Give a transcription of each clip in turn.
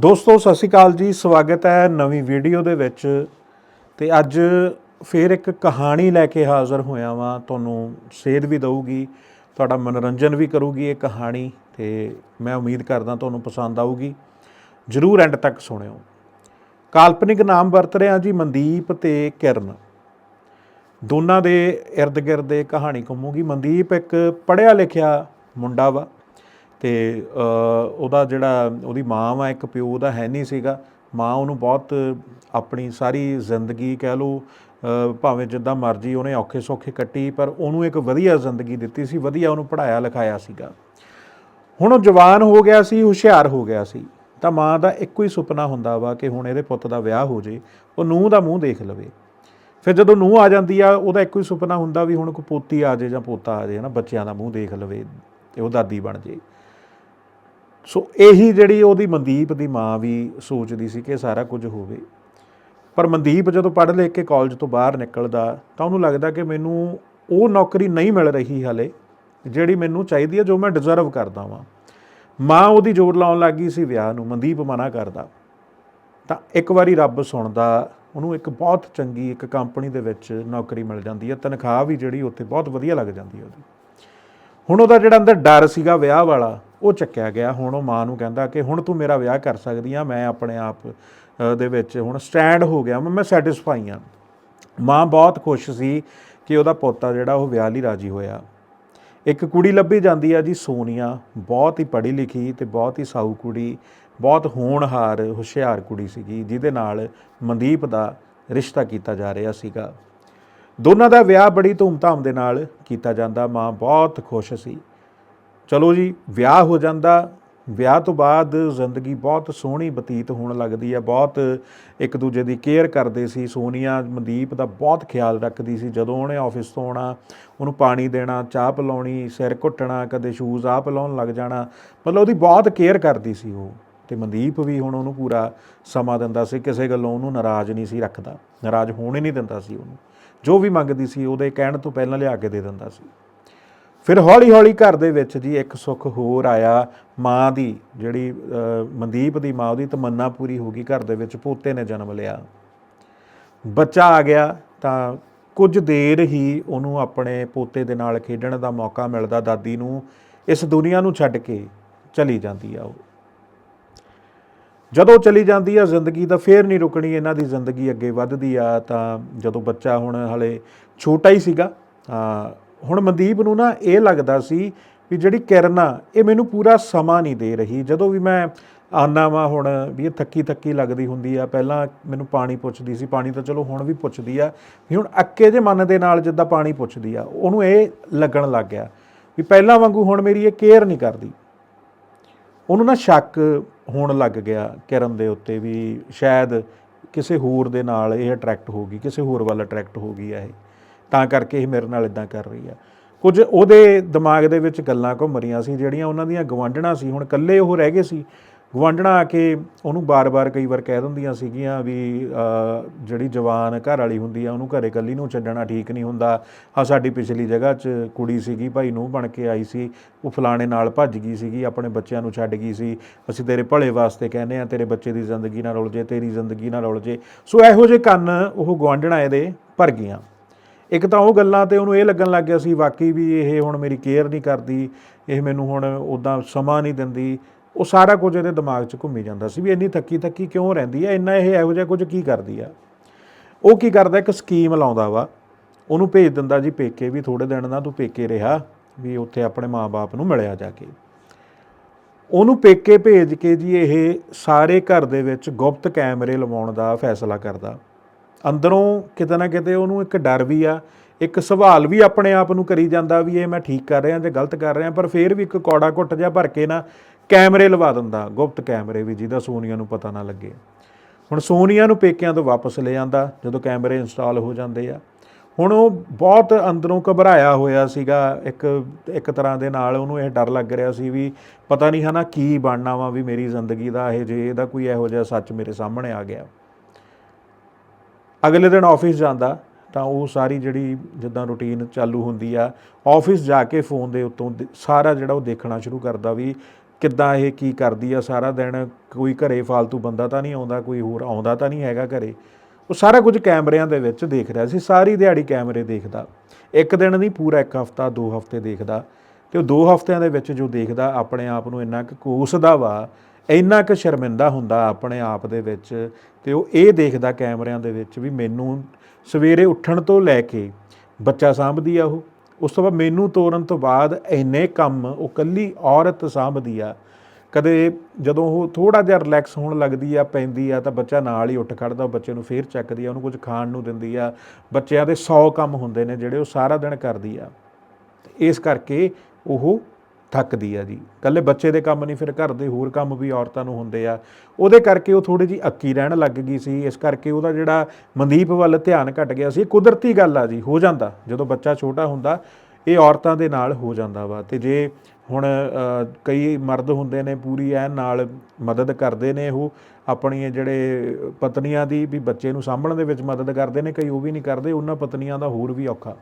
ਦੋਸਤੋ, ਸਤਿ ਸ਼੍ਰੀ ਅਕਾਲ ਜੀ। ਸਵਾਗਤ ਹੈ ਨਵੀਂ ਵੀਡੀਓ ਦੇ ਵਿੱਚ। ਤੇ ਅੱਜ ਫੇਰ ਇੱਕ ਕਹਾਣੀ ਲੈ ਕੇ ਹਾਜ਼ਰ ਹੋਇਆ ਵਾਂ। ਤੁਹਾਨੂੰ ਸੇਧ ਵੀ ਦਊਗੀ, ਤੁਹਾਡਾ ਮਨੋਰੰਜਨ ਵੀ ਕਰੂਗੀ ਇਹ ਕਹਾਣੀ। ਤੇ ਮੈਂ ਉਮੀਦ ਕਰਦਾ ਤੁਹਾਨੂੰ ਪਸੰਦ ਆਊਗੀ। ਜਰੂਰ ਐਂਡ ਤੱਕ ਸੁਣਿਓ। ਕਾਲਪਨਿਕ ਨਾਮ ਵਰਤ ਰਿਹਾ ਜੀ ਮਨਦੀਪ ਤੇ ਕਿਰਨ। ਦੋਨਾਂ ਦੇ ird ਗਿਰਦ ਇਹ ਕਹਾਣੀ ਘੁੰਮੂਗੀ। ਮਨਦੀਪ ਇੱਕ ਪੜ੍ਹਿਆ ਲਿਖਿਆ ਮੁੰਡਾ ਵਾ। ਤੇ ਉਹਦਾ ਜਿਹੜਾ ਉਹਦੀ ਮਾਂ ਵਾ, ਇੱਕ ਪਿਓ ਉਹਦਾ ਹੈ ਨਹੀਂ ਸੀਗਾ। ਮਾਂ ਉਹਨੂੰ ਬਹੁਤ ਆਪਣੀ ਸਾਰੀ ਜ਼ਿੰਦਗੀ ਕਹਿ ਲਓ ਭਾਵੇਂ ਜਿੱਦਾਂ ਮਰਜ਼ੀ ਉਹਨੇ ਔਖੇ ਸੌਖੇ ਕੱਟੀ, ਪਰ ਉਹਨੂੰ ਇੱਕ ਵਧੀਆ ਜ਼ਿੰਦਗੀ ਦਿੱਤੀ ਸੀ, ਵਧੀਆ ਉਹਨੂੰ ਪੜ੍ਹਾਇਆ ਲਿਖਾਇਆ ਸੀਗਾ। ਹੁਣ ਉਹ ਜਵਾਨ ਹੋ ਗਿਆ ਸੀ, ਹੁਸ਼ਿਆਰ ਹੋ ਗਿਆ ਸੀ, ਤਾਂ ਮਾਂ ਦਾ ਇੱਕੋ ਹੀ ਸੁਪਨਾ ਹੁੰਦਾ ਵਾ ਕਿ ਹੁਣ ਇਹਦੇ ਪੁੱਤ ਦਾ ਵਿਆਹ ਹੋ ਜੇ, ਉਹ ਨੂੰਹ ਦਾ ਮੂੰਹ ਦੇਖ ਲਵੇ। ਫਿਰ ਜਦੋਂ ਨੂੰਹ ਆ ਜਾਂਦੀ ਆ, ਉਹਦਾ ਇੱਕੋ ਹੀ ਸੁਪਨਾ ਹੁੰਦਾ ਵੀ ਹੁਣ ਕੋਈ ਪੋਤੀ ਆ ਜੇ ਜਾਂ ਪੋਤਾ ਆ ਜੇ ਨਾ ਬੱਚਿਆਂ ਦਾ ਮੂੰਹ ਦੇਖ ਲਵੇ ਤੇ ਉਹ ਦਾਦੀ ਬਣ ਜੇ। ਸੋ ਇਹੀ ਜਿਹੜੀ ਉਹਦੀ ਮਨਦੀਪ ਦੀ ਮਾਂ ਵੀ ਸੋਚਦੀ ਸੀ ਕਿ ਸਾਰਾ ਕੁਝ ਹੋਵੇ। ਪਰ ਮਨਦੀਪ ਜਦੋਂ ਪੜ੍ਹ ਲਿਖ ਕੇ ਕਾਲਜ ਤੋਂ ਬਾਹਰ ਨਿਕਲਦਾ ਤਾਂ ਉਹਨੂੰ ਲੱਗਦਾ ਕਿ ਮੈਨੂੰ ਉਹ ਨੌਕਰੀ ਨਹੀਂ ਮਿਲ ਰਹੀ ਹਾਲੇ, ਜਿਹੜੀ ਮੈਨੂੰ ਚਾਹੀਦੀ ਹੈ, ਜੋ ਮੈਂ ਡਿਜ਼ਰਵ ਕਰਦਾ ਵਾਂ। ਮਾਂ ਉਹਦੀ ਜ਼ੋਰ ਲਾਉਣ ਲੱਗੀ ਸੀ ਵਿਆਹ ਨੂੰ, ਮਨਦੀਪ ਮਨਾ ਕਰਦਾ। ਤਾਂ ਇੱਕ ਵਾਰੀ ਰੱਬ ਸੁਣਦਾ, ਉਹਨੂੰ ਇੱਕ ਬਹੁਤ ਚੰਗੀ, ਇੱਕ ਕੰਪਨੀ ਦੇ ਵਿੱਚ ਨੌਕਰੀ ਮਿਲ ਜਾਂਦੀ ਹੈ, ਤਨਖਾਹ ਵੀ ਜਿਹੜੀ ਉੱਥੇ ਬਹੁਤ ਵਧੀਆ ਲੱਗ ਜਾਂਦੀ ਹੈ ਉਹਦੀ। ਹੁਣ ਉਹਦਾ ਜਿਹੜਾ ਅੰਦਰ ਡਰ ਸੀਗਾ ਵਿਆਹ ਵਾਲਾ, ਉਹ ਚੱਕਿਆ ਗਿਆ। ਹੁਣ ਉਹ ਮਾਂ ਨੂੰ ਕਹਿੰਦਾ ਕਿ ਹੁਣ ਤੂੰ ਮੇਰਾ ਵਿਆਹ ਕਰ ਸਕਦੀ ਆ, ਮੈਂ ਆਪਣੇ ਆਪ ਦੇ ਵਿੱਚ ਹੁਣ ਸਟੈਂਡ ਹੋ ਗਿਆ, ਮੈਂ ਸੈਟੀਸਫਾਈ ਆ। ਮਾਂ ਬਹੁਤ ਖੁਸ਼ ਸੀ ਕਿ ਉਹਦਾ ਪੋਤਾ ਜਿਹੜਾ, ਉਹ ਵਿਆਹ ਲਈ ਰਾਜੀ ਹੋਇਆ। ਇੱਕ ਕੁੜੀ ਲੱਭੀ ਜਾਂਦੀ ਆ ਜੀ, ਸੋਨੀਆ। ਬਹੁਤ ਹੀ ਪੜ੍ਹੀ ਲਿਖੀ ਤੇ ਬਹੁਤ ਹੀ ਸਾਊ ਕੁੜੀ, ਬਹੁਤ ਹੋਣਹਾਰ, ਹੁਸ਼ਿਆਰ ਕੁੜੀ ਸੀਗੀ, ਜਿਹਦੇ ਨਾਲ ਮਨਦੀਪ ਦਾ ਰਿਸ਼ਤਾ ਕੀਤਾ ਜਾ ਰਿਹਾ ਸੀਗਾ। ਦੋਨਾਂ ਦਾ ਵਿਆਹ ਬੜੀ ਧੂਮਧਾਮ ਦੇ ਨਾਲ ਕੀਤਾ ਜਾਂਦਾ। ਮਾਂ ਬਹੁਤ ਖੁਸ਼ ਸੀ। ਚਲੋ ਜੀ, ਵਿਆਹ ਹੋ ਜਾਂਦਾ। ਵਿਆਹ ਤੋਂ ਬਾਅਦ ਜ਼ਿੰਦਗੀ ਬਹੁਤ ਸੋਹਣੀ ਬਤੀਤ ਹੋਣ ਲੱਗਦੀ ਹੈ। ਬਹੁਤ ਇੱਕ ਦੂਜੇ ਦੀ ਕੇਅਰ ਕਰਦੇ ਸੀ। ਸੋਨੀਆ ਮਨਦੀਪ ਦਾ ਬਹੁਤ ਖਿਆਲ ਰੱਖਦੀ ਸੀ। ਜਦੋਂ ਉਹਨੇ ਆਫਿਸ ਤੋਂ ਆਉਣਾ, ਉਹਨੂੰ ਪਾਣੀ ਦੇਣਾ, ਚਾਹ ਪਿਲਾਉਣੀ, ਸਿਰ ਘੁੱਟਣਾ, ਕਦੇ ਸ਼ੂਜ਼ ਆਪ ਲਾਉਣ ਲੱਗ ਜਾਣਾ, ਮਤਲਬ ਉਹਦੀ ਬਹੁਤ ਕੇਅਰ ਕਰਦੀ ਸੀ ਉਹ। ਤੇ ਮਨਦੀਪ ਵੀ ਹੁਣ ਉਹਨੂੰ ਪੂਰਾ ਸਮਾਂ ਦਿੰਦਾ ਸੀ। ਕਿਸੇ ਗੱਲੋਂ ਉਹਨੂੰ ਨਾਰਾਜ਼ ਨਹੀਂ ਸੀ ਰੱਖਦਾ। ਨਾਰਾਜ਼ ਹੋਣ ਹੀ ਨਹੀਂ ਦਿੰਦਾ ਸੀ ਉਹਨੂੰ। ਜੋ ਵੀ ਮੰਗਦੀ ਸੀ ਉਹਦੇ ਕਹਿਣ ਤੋਂ ਪਹਿਲਾਂ ਲਿਆ ਕੇ ਦੇ ਦਿੰਦਾ ਸੀ। ਫਿਰ ਹੌਲੀ ਹੌਲੀ ਘਰ ਦੇ ਵਿੱਚ ਜੀ ਇੱਕ ਸੁੱਖ ਹੋਰ ਆਇਆ, ਮਾਂ ਦੀ, ਜਿਹੜੀ ਮਨਦੀਪ ਦੀ ਮਾਂ, ਉਹਦੀ ਤਮੰਨਾ ਪੂਰੀ ਹੋ ਗਈ ਘਰ ਦੇ ਵਿੱਚ, ਪੋਤੇ ਨੇ ਜਨਮ ਲਿਆ। ਬੱਚਾ ਆ ਗਿਆ ਤਾਂ ਕੁਝ ਦੇਰ ਹੀ ਉਹਨੂੰ ਆਪਣੇ ਪੋਤੇ ਦੇ ਨਾਲ ਖੇਡਣ ਦਾ ਮੌਕਾ ਮਿਲਦਾ, ਦਾਦੀ ਨੂੰ ਇਸ ਦੁਨੀਆ ਨੂੰ ਛੱਡ ਕੇ ਚਲੀ ਜਾਂਦੀ ਆ ਉਹ। ਜਦੋਂ ਚਲੀ ਜਾਂਦੀ ਆ ਜ਼ਿੰਦਗੀ ਤਾਂ ਫੇਰ ਨਹੀਂ ਰੁਕਣੀ, ਇਹਨਾਂ ਦੀ ਜ਼ਿੰਦਗੀ ਅੱਗੇ ਵੱਧਦੀ ਆ, ਤਾਂ ਜਦੋਂ ਬੱਚਾ ਹੁਣ ਹਲੇ ਛੋਟਾ ਹੀ ਸੀਗਾ ਹੁਣ ਮਨਦੀਪ ਨੂੰ ਨਾ ਇਹ ਲੱਗਦਾ ਸੀ ਵੀ ਜਿਹੜੀ ਕਿਰਨ ਆ, ਇਹ ਮੈਨੂੰ ਪੂਰਾ ਸਮਾਂ ਨਹੀਂ ਦੇ ਰਹੀ। ਜਦੋਂ ਵੀ ਮੈਂ ਆਨਾ ਵਾਂ ਹੁਣ ਵੀ ਇਹ ਥੱਕੀ ਥੱਕੀ ਲੱਗਦੀ ਹੁੰਦੀ ਆ, ਪਹਿਲਾਂ ਮੈਨੂੰ ਪਾਣੀ ਪੁੱਛਦੀ ਸੀ, ਪਾਣੀ ਤਾਂ ਚਲੋ ਹੁਣ ਵੀ ਪੁੱਛਦੀ ਆ, ਵੀ ਹੁਣ ਅੱਕੇ ਜੇ ਮਨ ਦੇ ਨਾਲ ਜਿੱਦਾਂ ਪਾਣੀ ਪੁੱਛਦੀ ਆ, ਉਹਨੂੰ ਇਹ ਲੱਗਣ ਲੱਗ ਗਿਆ ਵੀ ਪਹਿਲਾਂ ਵਾਂਗੂ ਹੁਣ ਮੇਰੀ ਇਹ ਕੇਅਰ ਨਹੀਂ ਕਰਦੀ। ਉਹਨੂੰ ਨਾ ਸ਼ੱਕ ਹੋਣ ਲੱਗ ਗਿਆ ਕਿਰਨ ਦੇ ਉੱਤੇ ਵੀ ਸ਼ਾਇਦ ਕਿਸੇ ਹੋਰ ਦੇ ਨਾਲ ਇਹ ਅਟਰੈਕਟ ਹੋ ਗਈ, ਕਿਸੇ ਹੋਰ ਵੱਲ ਅਟਰੈਕਟ ਹੋ ਗਈ ਆ ਇਹ। ਤਾਂ ਕਰਕੇ ਇਹ ਮੇਰੇ ਨਾਲ ਇਦਾਂ ਕਰ ਰਹੀ ਆ। ਕੁਝ ਉਹਦੇ ਦਿਮਾਗ ਦੇ ਵਿੱਚ ਗੱਲਾਂ ਘੁੰਮ ਰਹੀਆਂ ਸੀ, ਜਿਹੜੀਆਂ ਉਹਨਾਂ ਦੀਆਂ ਗਵਾਂਢਣਾ ਸੀ, ਹੁਣ ਇਕੱਲੇ ਉਹ ਰਹਿ ਗਏ ਸੀ। ਗਵਾਂਢਣਾ ਆ ਕੇ ਉਹਨੂੰ ਬਾਰ-ਬਾਰ ਕਈ ਵਾਰ ਕਹਿ ਦਿੰਦੀਆਂ ਸੀਗੀਆਂ ਵੀ ਜਿਹੜੀ ਜਵਾਨ ਘਰ ਵਾਲੀ ਹੁੰਦੀ ਆ, ਉਹਨੂੰ ਘਰੇ ਇਕੱਲੀ ਨੂੰ ਛੱਡਣਾ ਠੀਕ ਨਹੀਂ ਹੁੰਦਾ। ਆ ਸਾਡੀ ਪਿਛਲੀ ਜਗ੍ਹਾ 'ਚ ਕੁੜੀ ਸੀਗੀ, ਭਾਈ ਨੂੰ ਬਣ ਕੇ ਆਈ ਸੀ। ਉਹ ਫਲਾਣੇ ਨਾਲ ਭੱਜ ਗਈ ਸੀਗੀ, ਆਪਣੇ ਬੱਚਿਆਂ ਨੂੰ ਛੱਡ ਗਈ ਸੀ। ਅਸੀਂ ਤੇਰੇ ਭਲੇ ਵਾਸਤੇ ਕਹਿੰਦੇ ਆ, ਤੇਰੇ ਬੱਚੇ ਦੀ ਜ਼ਿੰਦਗੀ ਨਾ ਰੁਲ ਜੇ ਤੇਰੀ ਜ਼ਿੰਦਗੀ ਨਾ ਰੁਲ ਜੇ ਸੋ ਇਹੋ ਜਿਹੇ ਕੰਨ ਉਹ ਗਵਾਂਢਣਾ ਇਹਦੇ ਭਰ ਗਈਆਂ। ਇੱਕ ਤਾਂ ਉਹ ਗੱਲਾਂ ਤੇ ਉਹਨੂੰ ਇਹ ਲੱਗਣ ਲੱਗ ਗਿਆ ਸੀ, ਵਾਕਈ ਵੀ ਇਹ ਹੁਣ ਮੇਰੀ ਕੇਅਰ ਨਹੀਂ ਕਰਦੀ, ਇਹ ਮੈਨੂੰ ਹੁਣ ਉਦਾਂ ਸਮਾਂ ਨਹੀਂ ਦਿੰਦੀ। ਉਹ ਸਾਰਾ ਕੁਝ ਇਹਦੇ ਦਿਮਾਗ 'ਚ ਘੁੰਮੀ ਜਾਂਦਾ ਸੀ ਵੀ ਇੰਨੀ ਥੱਕੀ ਥੱਕੀ ਕਿਉਂ ਰਹਿੰਦੀ ਹੈ ਇੰਨਾ ਇਹ ਇਹੋ ਜਿਹਾ ਕੁਝ ਕੀ ਕਰਦੀ ਆ? ਉਹ ਕੀ ਕਰਦਾ? ਇੱਕ ਸਕੀਮ ਲਾਉਂਦਾ ਵਾ। ਉਹਨੂੰ ਭੇਜ ਦਿੰਦਾ ਜੀ ਪੇਕੇ ਵੀ ਥੋੜੇ ਦਿਨ ਨਾ ਤੂੰ ਪੇਕੇ ਰਿਹਾ, ਵੀ ਉੱਥੇ ਆਪਣੇ ਮਾਪੇ ਨੂੰ ਮਿਲਿਆ ਜਾ ਕੇ। ਉਹਨੂੰ ਪੇਕੇ ਭੇਜ ਕੇ ਜੀ ਇਹ ਸਾਰੇ ਘਰ ਦੇ ਵਿੱਚ ਗੁਪਤ ਕੈਮਰੇ ਲਵਾਉਣ ਦਾ ਫੈਸਲਾ ਕਰਦਾ। ਅੰਦਰੋਂ ਕਿਤੇ ਨਾ ਕਿਤੇ ਉਹਨੂੰ ਇੱਕ ਡਰ ਵੀ ਆ, ਇੱਕ ਸਵਾਲ ਵੀ ਆਪਣੇ ਆਪ ਨੂੰ ਕਰੀ ਜਾਂਦਾ ਵੀ ਇਹ ਮੈਂ ਠੀਕ ਕਰ ਰਿਹਾ ਜਾਂ ਗਲਤ ਕਰ ਰਿਹਾ, ਪਰ ਫੇਰ ਵੀ ਇੱਕ ਕੌੜਾ ਘੁੱਟ ਜਿਹਾ ਭਰ ਕੇ ਨਾ ਕੈਮਰੇ ਲਵਾ ਦਿੰਦਾ, ਗੁਪਤ ਕੈਮਰੇ ਵੀ ਜਿਹਦਾ ਸੋਨੀਆ ਨੂੰ ਪਤਾ ਨਾ ਲੱਗੇ। ਹੁਣ ਸੋਨੀਆ ਨੂੰ ਪੇਕਿਆਂ ਤੋਂ ਵਾਪਸ ਲੈ ਜਾਂਦਾ, ਜਦੋਂ ਕੈਮਰੇ ਇੰਸਟਾਲ ਹੋ ਜਾਂਦੇ ਆ। ਹੁਣ ਉਹ ਬਹੁਤ ਅੰਦਰੋਂ ਘਬਰਾਇਆ ਹੋਇਆ ਸੀਗਾ, ਇੱਕ ਇੱਕ ਤਰ੍ਹਾਂ ਦੇ ਨਾਲ ਉਹਨੂੰ ਇਹ ਡਰ ਲੱਗ ਰਿਹਾ ਸੀ ਵੀ ਪਤਾ ਨਹੀਂ ਹਨਾ ਕੀ ਬਣਨਾ ਵਾ ਵੀ ਮੇਰੀ ਜ਼ਿੰਦਗੀ ਦਾ ਇਹ ਜੇ ਇਹਦਾ ਕੋਈ ਇਹੋ ਜਿਹਾ ਸੱਚ ਮੇਰੇ ਸਾਹਮਣੇ ਆ ਗਿਆ। ਅਗਲੇ ਦਿਨ ਆਫਿਸ ਜਾਂਦਾ, ਤਾਂ ਉਹ ਸਾਰੀ ਜਿਹੜੀ ਜਿੱਦਾਂ ਰੁਟੀਨ ਚਾਲੂ ਹੁੰਦੀ ਆ, ਆਫਿਸ ਜਾ ਕੇ ਫੋਨ ਦੇ ਉੱਤੋਂ ਸਾਰਾ ਜਿਹੜਾ ਉਹ ਦੇਖਣਾ ਸ਼ੁਰੂ ਕਰਦਾ ਵੀ ਕਿੱਦਾਂ ਇਹ ਕੀ ਕਰਦੀ ਆ ਸਾਰਾ ਦਿਨ? ਕੋਈ ਘਰੇ ਫालतू ਬੰਦਾ ਤਾਂ ਨਹੀਂ ਆਉਂਦਾ, ਕੋਈ ਹੋਰ ਆਉਂਦਾ ਤਾਂ ਨਹੀਂ ਹੈਗਾ ਘਰੇ। ਉਹ ਸਾਰਾ ਕੁਝ ਕੈਮਰਿਆਂ ਦੇ ਵਿੱਚ ਦੇਖ ਰਿਹਾ ਸੀ, ਸਾਰੀ ਦਿਹਾੜੀ ਕੈਮਰੇ ਦੇਖਦਾ। ਇੱਕ ਦਿਨ ਨਹੀਂ, ਪੂਰਾ ਇੱਕ ਹਫਤਾ, ਦੋ ਹਫ਼ਤੇ ਦੇਖਦਾ। ਤੇ ਉਹ ਦੋ ਹਫਤਿਆਂ ਦੇ ਵਿੱਚ ਜੋ ਦੇਖਦਾ, ਆਪਣੇ ਆਪ ਨੂੰ ਇੰਨਾ ਕੁ ਕੋਸਦਾ ਵਾ, ਇੰਨਾ ਕੁ ਸ਼ਰਮਿੰਦਾ ਹੁੰਦਾ ਆਪਣੇ ਆਪ ਦੇ ਵਿੱਚ। ਤੇ ਉਹ ਇਹ ਦੇਖਦਾ ਕੈਮਰਿਆਂ ਦੇ ਵਿੱਚ ਵੀ ਮੈਨੂੰ ਸਵੇਰੇ ਉੱਠਣ ਤੋਂ ਲੈ ਕੇ ਬੱਚਾ ਸਾਂਭਦੀ ਆ ਉਹ। ਉਸ ਤੋਂ ਬਾਅਦ ਮੈਨੂੰ ਤੋਰਨ ਤੋਂ ਬਾਅਦ ਇੰਨੇ ਕੰਮ, ਉਹ ਕੱਲੀ ਔਰਤ ਸਾਂਭਦੀ ਆ, ਕਦੇ ਜਦੋਂ ਉਹ ਥੋੜਾ ਜਿਹਾ ਰਿਲੈਕਸ ਹੋਣ ਲੱਗਦੀ ਆ, ਪੈਂਦੀ ਆ, ਤਾਂ ਬੱਚਾ ਨਾਲ ਹੀ ਉੱਠ ਖੜਦਾ, ਉਹ ਬੱਚੇ ਨੂੰ ਫੇਰ ਚੱਕਦੀ ਆ, ਉਹਨੂੰ ਕੁਝ ਖਾਣ ਨੂੰ ਦਿੰਦੀ ਆ। ਬੱਚਿਆਂ ਦੇ 100 ਕੰਮ ਹੁੰਦੇ ਨੇ, ਜਿਹੜੇ ਉਹ ਸਾਰਾ ਦਿਨ ਕਰਦੀ ਆ। ਇਸ ਕਰਕੇ ਉਹ ਥੱਕਦੀ ਆ ਜੀ। ਕੱਲੇ ਬੱਚੇ ਦੇ ਕੰਮ ਨਹੀਂ, ਫਿਰ ਘਰ ਦੇ ਹੋਰ ਕੰਮ ਵੀ ਔਰਤਾਂ ਨੂੰ ਹੁੰਦੇ ਆ। ਉਹਦੇ ਕਰਕੇ ਉਹ ਥੋੜੀ ਜੀ ਅੱਕੀ ਰਹਿਣ ਲੱਗ ਗਈ ਸੀ। ਇਸ ਕਰਕੇ ਉਹਦਾ ਜਿਹੜਾ ਮਨਦੀਪ ਵੱਲ ਧਿਆਨ ਘਟ ਗਿਆ ਸੀ। ਕੁਦਰਤੀ ਗੱਲ ਆ ਜੀ, ਹੋ ਜਾਂਦਾ। ਜਦੋਂ ਬੱਚਾ ਛੋਟਾ ਹੁੰਦਾ, ਇਹ ਔਰਤਾਂ ਦੇ ਨਾਲ ਹੋ ਜਾਂਦਾ ਵਾ। ਤੇ ਜੇ ਹੁਣ ਕਈ ਮਰਦ ਹੁੰਦੇ ਨੇ, ਪੂਰੀ ਐਨ ਨਾਲ ਮਦਦ ਕਰਦੇ ਨੇ ਉਹ ਆਪਣੀ ਜਿਹੜੇ ਪਤਨੀਆਂ ਦੀ ਵੀ ਬੱਚੇ ਨੂੰ ਸਾਂਭਣ ਦੇ ਵਿੱਚ ਮਦਦ ਕਰਦੇ ਨੇ, ਕਈ ਉਹ ਵੀ ਨਹੀਂ ਕਰਦੇ। ਉਹਨਾਂ ਪਤਨੀਆਂ ਦਾ ਹੋਰ ਵੀ ਔਖਾ।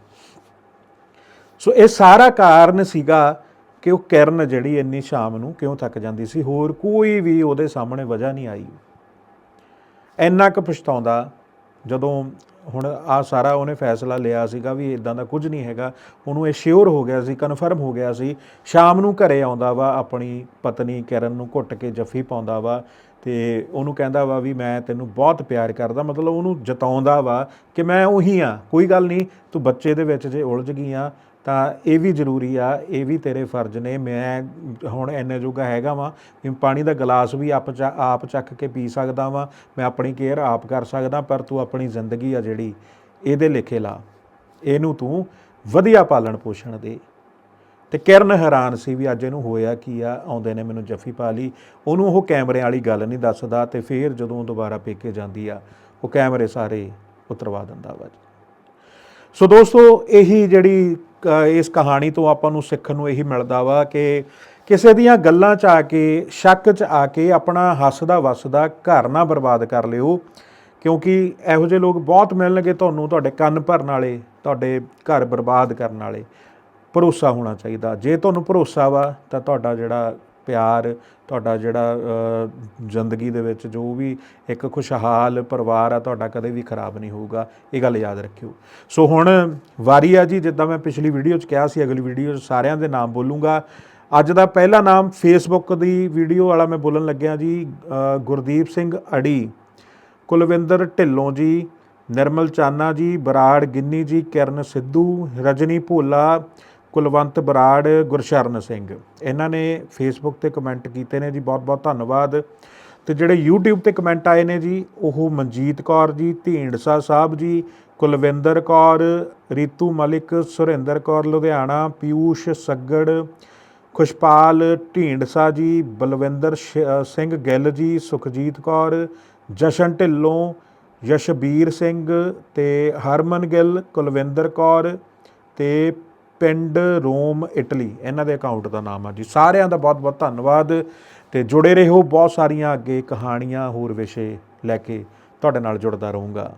ਸੋ ਇਹ ਸਾਰਾ ਕਾਰਨ ਸੀਗਾ ਕਿ ਉਹ ਕਿਰਨ ਜਿਹੜੀ ਇੰਨੀ ਸ਼ਾਮ ਨੂੰ ਕਿਉਂ ਥੱਕ ਜਾਂਦੀ ਸੀ? ਹੋਰ ਕੋਈ ਵੀ ਉਹਦੇ ਸਾਹਮਣੇ ਵਜ੍ਹਾ ਨਹੀਂ ਆਈ। ਇੰਨਾ ਕੁ ਪਛਤਾਉਂਦਾ, ਜਦੋਂ ਹੁਣ ਆ ਸਾਰਾ ਉਹਨੇ ਫੈਸਲਾ ਲਿਆ ਸੀਗਾ ਵੀ ਇਦਾਂ ਦਾ ਕੁਝ ਨਹੀਂ ਹੈਗਾ। ਉਹਨੂੰ ਇਹ ਸ਼ਿਓਰ ਹੋ ਗਿਆ ਸੀ ਕਨਫਰਮ ਹੋ ਗਿਆ ਸੀ, ਸ਼ਾਮ ਨੂੰ ਘਰੇ ਆਉਂਦਾ ਵਾ, ਆਪਣੀ ਪਤਨੀ ਕਿਰਨ ਨੂੰ ਘੁੱਟ ਕੇ ਜੱਫੀ ਪਾਉਂਦਾ ਵਾ ਤੇ ਉਹਨੂੰ ਕਹਿੰਦਾ ਵਾ ਵੀ ਮੈਂ ਤੈਨੂੰ ਬਹੁਤ ਪਿਆਰ ਕਰਦਾ, ਮਤਲਬ ਉਹਨੂੰ ਜਤਾਉਂਦਾ ਵਾ ਕਿ ਮੈਂ ਉਹੀ ਆ ਕੋਈ ਗੱਲ ਨਹੀਂ, ਤੂੰ ਬੱਚੇ ਦੇ ਵਿੱਚ ਜੇ ਉਲਝ ਗਈ ਆ ਤਾਂ ਇਹ ਵੀ ਜ਼ਰੂਰੀ ਆ, ਇਹ ਵੀ ਤੇਰੇ ਫਰਜ਼ ਨੇ। ਮੈਂ ਹੁਣ ਇੰਨੇ ਜੋਗਾ ਹੈਗਾ ਵਾਂ ਕਿ ਪਾਣੀ ਦਾ ਗਲਾਸ ਵੀ ਆਪ ਚ- ਆਪ ਚੱਕ ਕੇ ਪੀ ਸਕਦਾ ਵਾਂ। ਮੈਂ ਆਪਣੀ ਕੇਅਰ ਆਪ ਕਰ ਸਕਦਾ, ਪਰ ਤੂੰ ਆਪਣੀ ਜ਼ਿੰਦਗੀ ਆ ਜਿਹੜੀ, ਇਹਦੇ ਲੇਖੇ ਲਾ। ਇਹਨੂੰ ਤੂੰ ਵਧੀਆ ਪਾਲਣ ਪੋਸ਼ਣ ਦੇ। ਤੇ ਕਿਰਨ ਹੈਰਾਨ ਸੀ ਵੀ ਅੱਜ ਇਹਨੂੰ ਹੋਇਆ ਕੀ ਆ, ਆਉਂਦੇ ਨੇ ਮੈਨੂੰ ਜੱਫੀ ਪਾ ਲਈ। ਉਹਨੂੰ ਉਹ ਕੈਮਰੇ ਵਾਲੀ ਗੱਲ ਨਹੀਂ ਦੱਸਦਾ ਤੇ ਫੇਰ ਜਦੋਂ ਦੁਬਾਰਾ ਪੇਕੇ ਜਾਂਦੀ ਆ, ਉਹ ਕੈਮਰੇ ਸਾਰੇ ਉਤਰਵਾ ਦਿੰਦਾ ਵਾ। ਸੋ ਦੋਸਤੋ, ਇਹੀ ਜਿਹੜੀ ਇਸ ਕਹਾਣੀ ਤੋਂ ਆਪਾਂ ਨੂੰ ਸਿੱਖਣ ਨੂੰ ਇਹੀ ਮਿਲਦਾ ਵਾ ਕਿ ਕਿਸੇ ਦੀਆਂ ਗੱਲਾਂ 'ਚ ਆ ਕੇ, ਸ਼ੱਕ 'ਚ ਆ ਕੇ ਆਪਣਾ ਹੱਸਦਾ ਵਸਦਾ ਘਰ ਨਾ ਬਰਬਾਦ ਕਰ ਲਿਓ। ਕਿਉਂਕਿ ਇਹੋ ਜਿਹੇ ਲੋਕ ਬਹੁਤ ਮਿਲਣਗੇ ਤੁਹਾਨੂੰ ਤੁਹਾਡੇ ਕੰਨ ਭਰਨ ਵਾਲੇ, ਤੁਹਾਡੇ ਘਰ ਬਰਬਾਦ ਕਰਨ ਵਾਲੇ। ਭਰੋਸਾ ਹੋਣਾ ਚਾਹੀਦਾ। ਜੇ ਤੁਹਾਨੂੰ ਭਰੋਸਾ ਵਾ ਤਾਂ ਤੁਹਾਡਾ ਜਿਹੜਾ ਪਿਆਰ, ਤੁਹਾਡਾ ਜਿਹੜਾ ਜ਼ਿੰਦਗੀ ਦੇ ਵਿੱਚ ਜੋ ਵੀ ਇੱਕ ਖੁਸ਼ਹਾਲ ਪਰਿਵਾਰ ਆ, ਤੁਹਾਡਾ ਕਦੇ ਵੀ ਖਰਾਬ ਨਹੀਂ ਹੋਊਗਾ। ਇਹ ਗੱਲ ਯਾਦ ਰੱਖਿਓ। ਸੋ ਹੁਣ ਵਾਰੀ ਆ ਜੀ, ਜਿੱਦਾਂ ਮੈਂ ਪਿਛਲੀ ਵੀਡੀਓ 'ਚ ਕਿਹਾ ਸੀ, ਅਗਲੀ ਵੀਡੀਓ 'ਚ ਸਾਰਿਆਂ ਦੇ ਨਾਮ ਬੋਲੂੰਗਾ। ਅੱਜ ਦਾ ਪਹਿਲਾ ਨਾਮ ਫੇਸਬੁੱਕ ਦੀ ਵੀਡੀਓ ਵਾਲਾ ਮੈਂ ਬੋਲਣ ਲੱਗਿਆ ਜੀ ਗੁਰਦੀਪ ਸਿੰਘ ਅੜੀ, ਕੁਲਵਿੰਦਰ ਢਿੱਲੋਂ ਜੀ, ਨਿਰਮਲ ਚਾਨਾ ਜੀ, ਬਰਾੜ ਗਿੰਨੀ ਜੀ, ਕਿਰਨ ਸਿੱਧੂ, ਰਜਨੀ ਭੋਲਾ ਕੁਲਵੰਤ ਬਰਾੜ, ਗੁਰਸ਼ਰਨ ਸਿੰਘ। ਇਹਨਾਂ ਨੇ ਫੇਸਬੁੱਕ ਤੇ ਕਮੈਂਟ ਕੀਤੇ ਨੇ ਜੀ ਬਹੁਤ ਬਹੁਤ ਧੰਨਵਾਦ। ਤੇ ਜਿਹੜੇ YouTube ਤੇ ਕਮੈਂਟ ਆਏ ਨੇ ਜੀ, ਉਹ ਮਨਜੀਤ ਕੌਰ ਜੀ, ਢੀਂਡਸਾ ਸਾਹਿਬ ਜੀ, ਕੁਲਵਿੰਦਰ ਕੌਰ, ਰੀਤੂ ਮਲਿਕ, ਸੁਰਿੰਦਰ ਕੌਰ ਲੁਧਿਆਣਾ, ਪਿਊਸ਼ ਸੱਗੜ, ਖੁਸ਼ਪਾਲ ਢੀਂਡਸਾ ਜੀ, ਬਲਵਿੰਦਰ ਸ਼- ਸਿੰਘ ਗਿੱਲ ਜੀ, ਸੁਖਜੀਤ ਕੌਰ, ਜਸ਼ਨ ਢਿੱਲੋਂ, ਯਸ਼ਬੀਰ ਸਿੰਘ ਤੇ ਹਰਮਨ ਗਿੱਲ, ਕੁਲਵਿੰਦਰ ਕੌਰ ਤੇ ਪਿੰਡ ਰੋਮ, ਇਟਲੀ। ਇਹਨਾਂ ਦੇ ਅਕਾਊਂਟ ਦਾ ਨਾਮ ਆ ਜੀ। ਸਾਰਿਆਂ ਦਾ ਬਹੁਤ ਬਹੁਤ ਧੰਨਵਾਦ ਤੇ ਜੁੜੇ ਰਹੋ। ਬਹੁਤ ਸਾਰੀਆਂ ਅੱਗੇ ਕਹਾਣੀਆਂ ਹੋਰ ਵਿਸ਼ੇ ਲੈ ਕੇ ਤੁਹਾਡੇ ਨਾਲ ਜੁੜਦਾ ਰਹੂੰਗਾ।